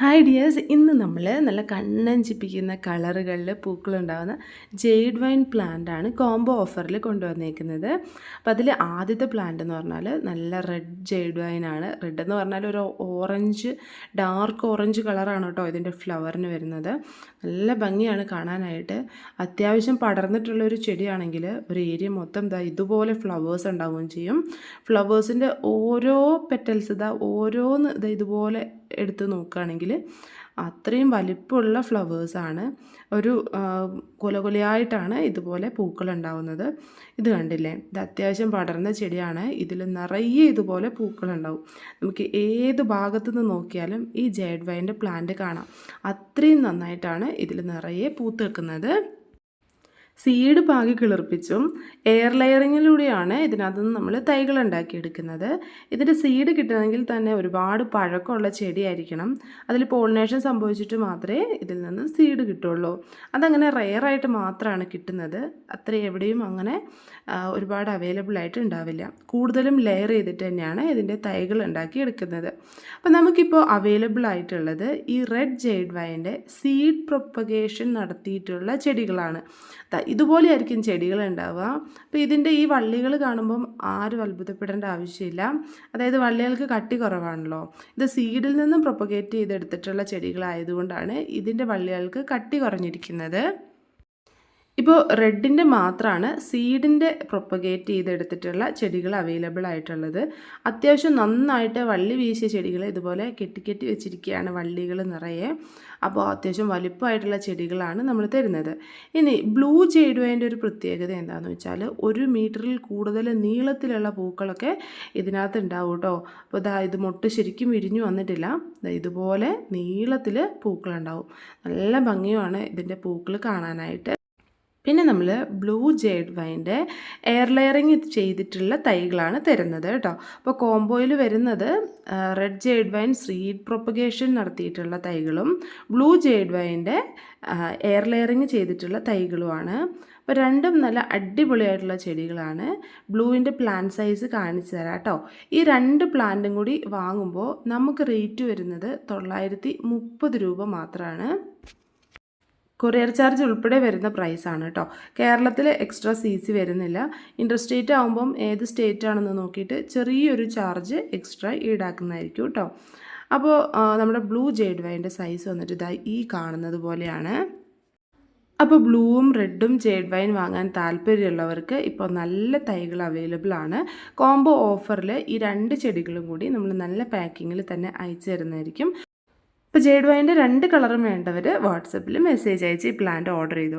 Hi dears ഇന്ന് നമ്മൾ നല്ല കണ്ണഞ്ചിപ്പിക്കുന്ന കളറുകളിൽ പൂക്കളുണ്ടാകുന്ന ജെയ്ഡ് വൈൻ പ്ലാന്റ് ആണ് കോംബോ ഓഫറിൽ കൊണ്ടുവന്നേക്കുന്നത്. അപ്പോൾ അതിൽ ആദ്യത്തെ പ്ലാന്റ് എന്ന് പറഞ്ഞാൽ നല്ല റെഡ് ജെയ്ഡ് വൈൻ ആണ്. റെഡ് എന്ന് പറഞ്ഞാൽ ഒരു ഓറഞ്ച് ഡാർക്ക് ഓറഞ്ച് കളറാണ് കേട്ടോ ഇതിന്റെ ഫ്ലവറിന് വരുന്നത്. നല്ല ഭംഗിയാണ് കാണാനായിട്ട്. അത്യാവശ്യം പടർന്നിട്ടുള്ള ഒരു ചെടിയാണെങ്കിൽ ഒരു ഏരിയ മൊത്തം ഇതാ ഇതുപോലെ ഫ്ലവേഴ്സ് ഉണ്ടാവുകയും ചെയ്യും. ഫ്ലവേഴ്സിന്റെ ഓരോ പെറ്റൽസ് ഇതാ ഓരോന്ന് ഇതാ ഇതുപോലെ എടുത്ത് നോക്കുകയാണെങ്കിൽ അത്രയും വലിപ്പമുള്ള ഫ്ലവേഴ്സാണ് ഒരു കൊലകൊലയായിട്ടാണ് ഇതുപോലെ പൂക്കൾ ഉണ്ടാവുന്നത്. ഇത് കണ്ടില്ലേ? ഇത് അത്യാവശ്യം പടർന്ന ചെടിയാണ്. ഇതിൽ നിറയെ ഇതുപോലെ പൂക്കളുണ്ടാവും നമുക്ക് ഏത് ഭാഗത്തു നിന്ന് നോക്കിയാലും ഈ ജേഡ് വൈന്റെ പ്ലാന്റ് കാണാം. അത്രയും നന്നായിട്ടാണ് ഇതിൽ നിറയെ പൂത്ത് വെക്കുന്നത് സീഡ് പാകി കിളിർപ്പിച്ചും എയർ ലെയറിങ്ങിലൂടെയാണ് ഇതിനകത്ത് നിന്ന് നമ്മൾ തൈകൾ ഉണ്ടാക്കിയെടുക്കുന്നത്. ഇതിന്റെ സീഡ് കിട്ടണമെങ്കിൽ തന്നെ ഒരുപാട് പഴക്കമുള്ള ചെടിയായിരിക്കണം. അതിൽ പോളിനേഷൻ സംഭവിച്ചിട്ട് മാത്രമേ ഇതിൽ നിന്ന് സീഡ് കിട്ടുള്ളൂ. അതങ്ങനെ റെയറായിട്ട് മാത്രമാണ് കിട്ടുന്നത്. അത്ര എവിടെയും അങ്ങനെ ഒരുപാട് അവൈലബിൾ ആയിട്ട് ഉണ്ടാവില്ല. കൂടുതലും ലെയർ ചെയ്തിട്ട് തന്നെയാണ് ഇതിന്റെ തൈകൾ ഉണ്ടാക്കി എടുക്കുന്നത് അപ്പോൾ നമുക്കിപ്പോൾ അവൈലബിൾ ആയിട്ടുള്ളത് ഈ റെഡ് ജെയ്ഡ് വൈന്റെ സീഡ് പ്രൊപ്പഗേഷൻ നടത്തിയിട്ടുള്ള ചെടികളാണ്. ഇതുപോലെയായിരിക്കും ചെടികൾ ഉണ്ടാവുക. അപ്പോൾ ഇതിന്റെ ഈ വള്ളികൾ കാണുമ്പം ആരും അത്ഭുതപ്പെടേണ്ട ആവശ്യമില്ല. അതായത് വള്ളികൾക്ക് കട്ടി കുറവാണല്ലോ. ഇത് സീഡിൽ നിന്നും പ്രൊപ്പഗേറ്റ് ചെയ്തെടുത്തിട്ടുള്ള ചെടികളായതുകൊണ്ടാണ് ഇതിന്റെ വള്ളികൾക്ക് കട്ടി കുറഞ്ഞിരിക്കുന്നത്. ഇപ്പോൾ റെഡിന്റെ മാത്രമാണ് സീഡിന്റെ പ്രൊപ്പഗേറ്റ് ചെയ്തെടുത്തിട്ടുള്ള ചെടികൾ അവൈലബിൾ ആയിട്ടുള്ളത്. അത്യാവശ്യം നന്നായിട്ട് വള്ളി വീശിയ ചെടികൾ ഇതുപോലെ കെട്ടിക്കെട്ടി വെച്ചിരിക്കുകയാണ് വള്ളികൾ നിറയെ. അപ്പോൾ അത്യാവശ്യം വലിപ്പമായിട്ടുള്ള ചെടികളാണ് നമ്മൾ തരുന്നത്. ഇനി ബ്ലൂ ചെയ്ഡുവേന്റെ ഒരു പ്രത്യേകത എന്താണെന്ന് വെച്ചാൽ ഒരു മീറ്ററിൽ കൂടുതൽ നീളത്തിലുള്ള പൂക്കളൊക്കെ ഇതിനകത്ത് ഉണ്ടാവും കേട്ടോ. അപ്പോൾ ഇതാ ഇത് മൊട്ട് ശരിക്കും വിരിഞ്ഞു വന്നിട്ടില്ല. ഇതുപോലെ നീളത്തിൽ പൂക്കളുണ്ടാവും. നല്ല ഭംഗിയുമാണ് ഇതിന്റെ പൂക്കൾ കാണാനായിട്ട്. പിന്നെ നമ്മൾ ബ്ലൂ ജേഡ് വൈന്റെ എയർ ലെയറിങ് ചെയ്തിട്ടുള്ള തൈകളാണ് തരുന്നത് കേട്ടോ. അപ്പോൾ കോംബോയിൽ വരുന്നത് red jade vine seed propagation നടത്തിയിട്ടുള്ള തൈകളും ബ്ലൂ ജേഡ് വൈന്റെ എയർ ലെയറിങ് ചെയ്തിട്ടുള്ള തൈകളുമാണ്. അപ്പോൾ രണ്ടും നല്ല അടിപൊളിയായിട്ടുള്ള ചെടികളാണ്. ബ്ലൂവിന്റെ പ്ലാന്റ് സൈസ് കാണിച്ചു തരാം കേട്ടോ. ഈ രണ്ട് പ്ലാന്റും കൂടി വാങ്ങുമ്പോൾ നമുക്ക് റേറ്റ് വരുന്നത് തൊള്ളായിരത്തി രൂപ മാത്രമാണ് കൊറിയർ ചാർജ് ഉൾപ്പെടെ വരുന്ന പ്രൈസാണ് കേട്ടോ കേരളത്തിൽ എക്സ്ട്രാ സി സി വരുന്നില്ല. ഇൻട്രസ്റ്റേറ്റ് ആകുമ്പം ഏത് സ്റ്റേറ്റ് ആണെന്ന് നോക്കിയിട്ട് ചെറിയൊരു ചാർജ് എക്സ്ട്രാ ഈടാക്കുന്നതായിരിക്കും കേട്ടോ അപ്പോൾ നമ്മുടെ ബ്ലൂ ജെയ്ഡ് വൈന്റെ സൈസ് വന്നിട്ട് ഇതായി ഈ കാണുന്നത് പോലെയാണ്. അപ്പോൾ ബ്ലൂവും റെഡും ജേഡ് വൈൻ വാങ്ങാൻ താല്പര്യമുള്ളവർക്ക് ഇപ്പോൾ നല്ല തൈകൾ അവൈലബിൾ ആണ്. കോംബോ ഓഫറിൽ ഈ രണ്ട് ചെടികളും കൂടി നമ്മൾ നല്ല പാക്കിങ്ങിൽ തന്നെ അയച്ചു തരുന്നതായിരിക്കും. അപ്പോൾ ജേഡ് വൈന്റെ രണ്ട് കളറും വേണ്ടവർ വാട്സപ്പിൽ മെസ്സേജ് അയച്ച് ഈ പ്ലാന്റ് ഓർഡർ ചെയ്തോളൂ